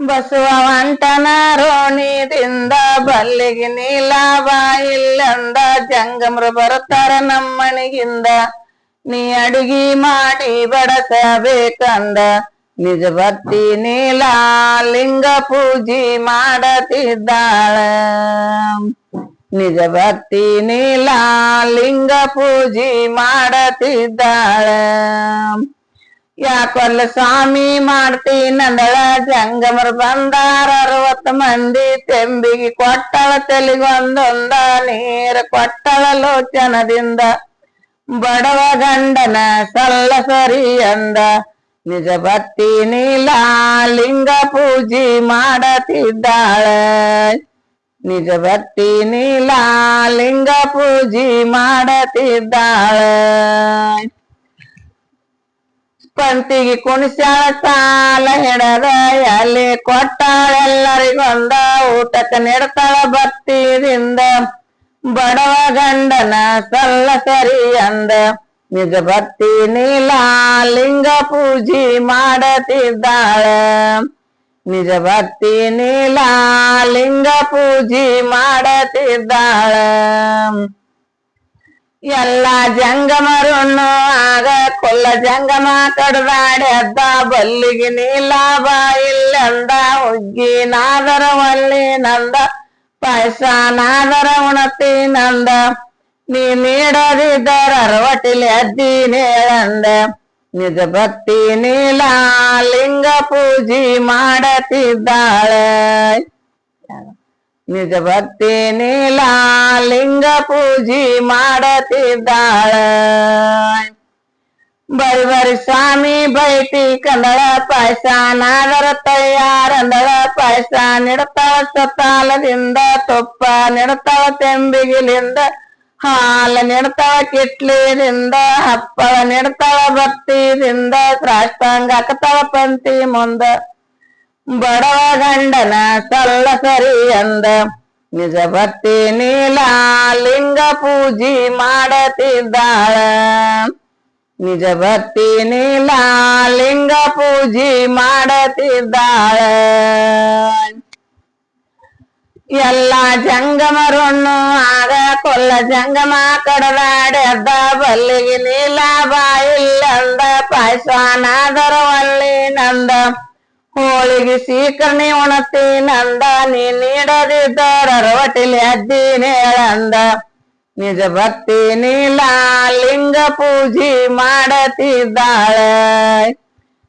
ಬಸವ ವಂಟನ ರೋಣಿದಿಂದ ಬಲ್ಲಿಗೆ ನೀಲಾಭ ಇಲ್ಲಂದ ಜಂಗಮರು ಬರುತ್ತಾರ ನಮ್ಮನಿಗಿಂದ ನೀ ಅಡುಗಿ ಮಾಡಿ ಬಡಸಬೇಕಂದ. ನಿಜ ಭಕ್ತಿ ನೀಲಾ ಲಿಂಗ ಪೂಜಿ ಮಾಡತಿದ್ದಾಳ. ನಿಜ ಭಕ್ತಿ ನೀಲಾ ಲಿಂಗ ಪೂಜಿ ಮಾಡತಿದ್ದಾಳ. ಯಾಕೊಲ್ಲ ಸ್ವಾಮಿ ಮಾಡ್ತೀನಂದಳ ಜಂಗಮರ್ ಬಂದಾರ ಅರವತ್ತು ಮಂದಿ ತೆಂಬಿಗೆ ಕೊಟ್ಟಳ ತೆಲಿಗೊಂದೊಂದ ನೀರ ಕೊಟ್ಟಳ ಲೋಚನದಿಂದ. ಬಡವ ಗಂಡನ ಸಲ್ಲ ಸರಿ ಅಂದ. ನಿಜ ಭಕ್ತಿ ನೀಲ ಲಿಂಗ ಪೂಜಿ ಮಾಡತಿದ್ದಾಳ. ನಿಜ ಭಕ್ತಿ ನೀಲ ಲಿಂಗ ಪೂಜಿ ಮಾಡತಿದ್ದಾಳ. ಪಂತಿಗೆ ಕುಣಿಸ್ಯಾಳ ಸಾಲ ಹಿಡದ ಎಲ್ಲಿ ಕೊಟ್ಟಾಳೆಲ್ಲರಿಗೊಂದ ಊಟಕ್ಕೆ ನೆಡ್ತಾಳ ಭಕ್ತಿದಿಂದ ಬಡವ ಗಂಡನ ಸಲ್ಲ ಸರಿ ಅಂದ, ನಿಜ ಭಕ್ತಿ ನೀಲಾ ಲಿಂಗ ಪೂಜಿ ಮಾಡತಿದ್ದಾಳ. ನಿಜ ಭಕ್ತಿ ನೀಲಾ ಲಿಂಗ ಪೂಜಿ ಮಾಡತಿದ್ದಾಳ. ಎಲ್ಲ ಜಂಗಮರನ್ನು ಆಗ ಕೊಲ್ಲ ಜಂಗಮ ಕಡದಾಡಿ ಅದ್ದ ಬಲ್ಲಿಗೆ ನೀಲಾಭ ಇಲ್ಲಂದ ಹುಗ್ಗಿ ನಾದರ ಒಲ್ಲಿ ನಂದ, ಪಾಯಸ ನಾದರ ಉಣತಿ ನಂದ. ನೀ ನೀಡದಿದ್ದರ ಅರವಟಿಲಿ ಅದ್ದೀನೇಳಂದ ನಿಜ ಭಕ್ತಿ ನೀಲ ಲಿಂಗ ಪೂಜಿ ಮಾಡತಿದ್ದಾಳೆ. ನಿಜ ಭಕ್ತಿ ನೀಲ ಲಿಂಗ ಪೂಜಿ ಮಾಡತಿದ್ದಾಳ. ಬರಿ ಬರಿ ಸ್ವಾಮಿ ಬೈಟಿ ಕಂದಳ ಪಾಯಸ ನಾದರ ತಯಾರಂದಳ ಪಾಯಸ ನಿಡತಾಳ ಸತಾಲದಿಂದ ತುಪ್ಪ ನಿಡತಾಳ ತೆಂಬಿಗಿಲಿಂದ ಹಾಲ ನಿಡ್ತಾಳ ಕಿಟ್ಲಿದಿಂದ ಹಪ್ಪಳ ನಿಡ್ತಾಳ ಭಕ್ತಿದಿಂದ ಸಾಷ್ಟಾಂಗ ಹಾಕತಾಳ ಪಂತಿ ಮುಂದ ಬಡವ ಗಂಡನ ಸಲ್ಲ ಸರಿ ಅಂದ ನಿಜ ಭಕ್ತಿ ನೀಲ ಲಿಂಗ ಪೂಜಿ ಮಾಡತಿದ್ದಾಳ ನಿಜ ಭಕ್ತಿ ನೀಲ ಲಿಂಗ ಪೂಜಿ ಮಾಡತಿದ್ದಾಳ. ಎಲ್ಲ ಜಂಗಮರನ್ನು ಆಗ ಕೊಲ್ಲ ಜಂಗಮ ಕಡದಾಡೆದ್ದ ಬಲ್ಲಿಗೆ ನೀಲ ಬಾಯಿಲ್ಲಂದ ಪಾಯಸ ನಾದರ ಒಲ್ಲಿ ನಂದ. ಹೋಳಿಗೆ ಸೀಕರ್ಣಿ ಉಣತಿ ನಂದ, ನೀ ನೀಡದಿದ್ದರ ರೊಟಿಲಿ ಅದ್ದೀನೇಳಂದ ನಿಜ ಭಕ್ತಿ ನೀಲಾ ಲಿಂಗ ಪೂಜಿ ಮಾಡತಿದ್ದಾಳ.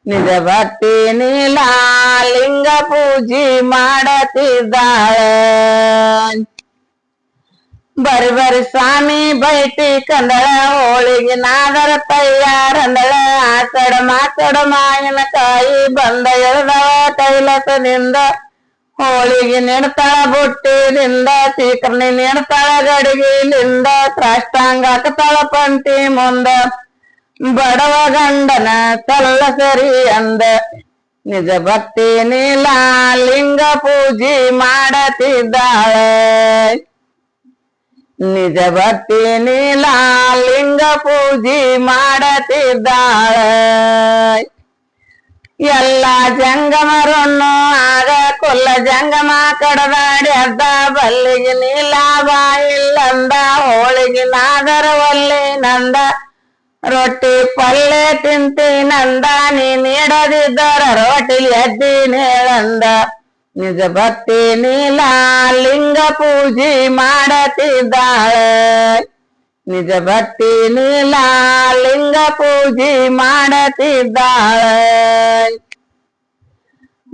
ನಿಜ ಭಕ್ತಿ ನೀಲಾ ಲಿಂಗ ಪೂಜಿ ಮಾಡತಿದ್ದಾಳ. ಬರಿ ಬರಿ ಸ್ವಾಮಿ, ಬೈಟಿ ಕಂದಳ, ಹೋಳಿಗೆ ನಾದರ ತಯ್ಯಾರಂದಳ ಆಚಡ ಮಾಚಡ ಮಾವಿನಕಾಯಿ ಬಂದ ಎಳ್ದವ ಕೈಲಸದಿಂದ ಹೋಳಿಗೆ ನೆಡ್ತಾಳ ಬುಟ್ಟಿದಿಂದ ಸೀಕರ್ಣಿ ನೆಡ್ತಾಳ ಗಡಿಗೆಲಿಂದ, ಸಾಷ್ಟಾಂಗ ಹಾಕತಾಳ ಪಂಟಿ ಮುಂದ. ಬಡವ ಗಂಡನ ತಲ್ಲ ಸರಿ ಅಂದ. ನಿಜ ಭಕ್ತಿ ನೀಲ ಲಿಂಗ ಪೂಜಿ ಮಾಡತಿದ್ದಾಳೆ. ನಿಜ ಭಕ್ತಿ ನೀಲ ಲಿಂಗ ಪೂಜಿ ಮಾಡತಿದ್ದಾಳ. ಎಲ್ಲ ಜಂಗಮರನ್ನು ಆಗ ಕೊಲ್ಲ ಜಂಗಮ ಕಡದಾಡಿ ಅದ್ದ ಬಲ್ಲಿಗೆ ನೀಲಾಭ ಇಲ್ಲಂದ ಹೋಳಿಗೆ ನಾದರ ಒಲ್ಲಿ ನಂದ. ರೊಟ್ಟಿ ಪಲ್ಲೆ ತಿಂತಿ ನಂದ, ನೀ ನೀಡದಿದ್ದರ ರೋಟಿಲಿ ಎದ್ದೀನೇಳಂದ ನಿಜ ಭಕ್ತಿ ನೀಲಾ ಲಿಂಗ ಪೂಜಿ ಮಾಡತಿದ್ದಾಳೆ. ನಿಜ ಭಕ್ತಿ ನೀಲಾ ಲಿಂಗ ಪೂಜಿ ಮಾಡತಿದ್ದಾಳೆ.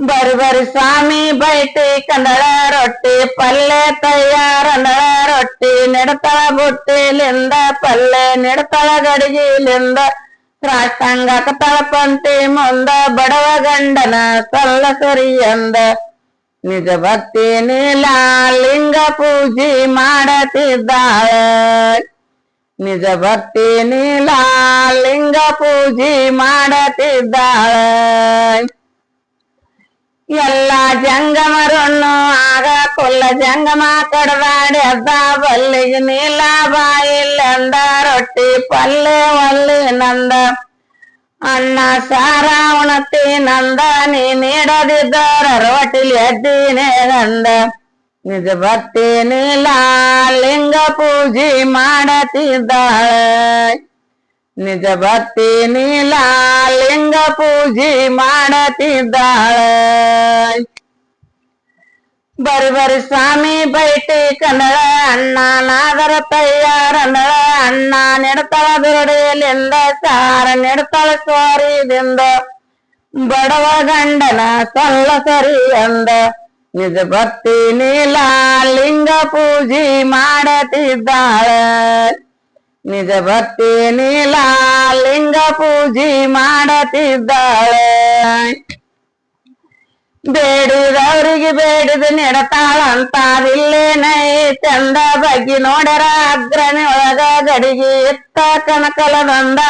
ಬರಿ ಬರಿ ಸ್ವಾಮಿ ಬೈಟಿ ಕಂದಳ ರೊಟ್ಟಿ ಪಲ್ಲೆ ತಯಾರಂದಳ ರೊಟ್ಟಿ ನೆಡ್ತಳ ಬುಟ್ಟಿಲಿಂದ ಪಲ್ಲೆ ನೆಡ್ತಳ ಗಡಿಗಿಲಿಂದ ರಾಷ್ಟಾಂಗ ಕತಳ ಪಂಟಿ ಮುಂದ ಬಡವ ಗಂಡನ ಸಲ್ಲ ಸರಿ ಅಂದ ನಿಜ ಭಕ್ತಿ ನೀಲ ಲಿಂಗ ಪೂಜಿ ಮಾಡತಿದ್ದಾಳೆ ನಿಜ ಭಕ್ತಿ ನೀಲ ಲಿಂಗ ಪೂಜಿ ಮಾಡತಿದ್ದಾಳೆ ಎಲ್ಲ ಜಂಗಮರನ್ನು ಆಗ ಕೊಲ್ಲ ಜಂಗಮ ಕಡದಾಡಿ ಅದ್ದ ಬಲ್ಲಿಗೆ ನೀಲ ಬಾಯಿಲ್ಲಂದ ರೊಟ್ಟಿ ಪಲ್ಲೆ ಒಲ್ಲಿ ನಂದ. ಅಣ್ಣ ಸಾರ ಉಣತಿ ನಂದ, ನೀ ನೀಡದಿದ್ದರ ರೊಟ್ಟಿಲಿ ಎದ್ದಿನೇ ನಂದ. ನಿಜ ಭಕ್ತಿ ನೀಲ ಲಿಂಗ ಪೂಜೆ ಮಾಡತಿದ್ದಾಳೆ. ನಿಜ ಭಕ್ತಿ ನೀಲ ಲಿಂಗ ಪೂಜೆ ಮಾಡತಿದ್ದಾಳೆ ಬರಿ ಬರಿ ಸ್ವಾಮಿ ಬೈಟಿ ಕನ್ನಡ ಅಣ್ಣ ನಾದರ ತಯ್ಯಾರಂದಳ ಅಣ್ಣ ನೆಡ್ತಳ ದುರಡಿಯಲಿಂದ ಸಾರ ನೆಡ್ತಳ ಸ್ವಾರಿದಿಂದ. ಬಡವ ಗಂಡನ ಸಲ್ಲ ಸರಿ ಅಂದ. ನಿಜ ಭಕ್ತಿ ನೀಲ ಲಿಂಗ ಪೂಜೆ ಮಾಡತಿದ್ದಾಳೆ ನಿಜ ಭಕ್ತಿ ನೀಲ ಲಿಂಗ ಪೂಜೆ ಮಾಡತಿದ್ದಾಳೆ. ಬೇಡಿದವರಿಗೆ ಬೇಡಿದ ನೆಡತಾಳಂತ ಇಲ್ಲೇನೈ ಚಂದ ಬಗ್ಗಿ ನೋಡರ ಅಗ್ರಣಿ ಒಳಗ ಗಡಿಗೆ ಇತ್ತ ಕನಕಲದೊಂದ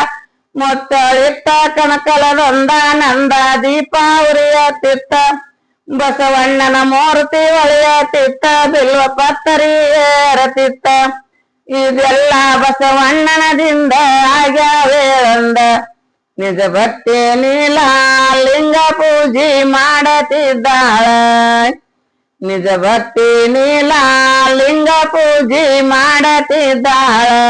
ಮುತ್ತಳಿತ್ತ ಕನಕಲದೊಂದ ನಂದ ದೀಪ ಉರಿಯತ್ತಿತ್ತ ಬಸವಣ್ಣನ ಮೂರ್ತಿ ಒಳೆಯತ್ತಿತ್ತ ಬಿಲ್ವ ಪತ್ತರಿ ಏರತಿತ್ತ. ಇದೆಲ್ಲ ಬಸವಣ್ಣನದಿಂದ ಆಗ್ಯಾವೇ ಅಂದ ನಿಜ ಭಕ್ತಿ ನೀಲ ಲಿಂಗ ಪೂಜೆ ಮಾಡತಿದ್ದಾಳ. ನಿಜ ಭಕ್ತಿ ನೀಲ ಲಿಂಗ ಪೂಜೆ ಮಾಡತಿದ್ದಾಳೆ.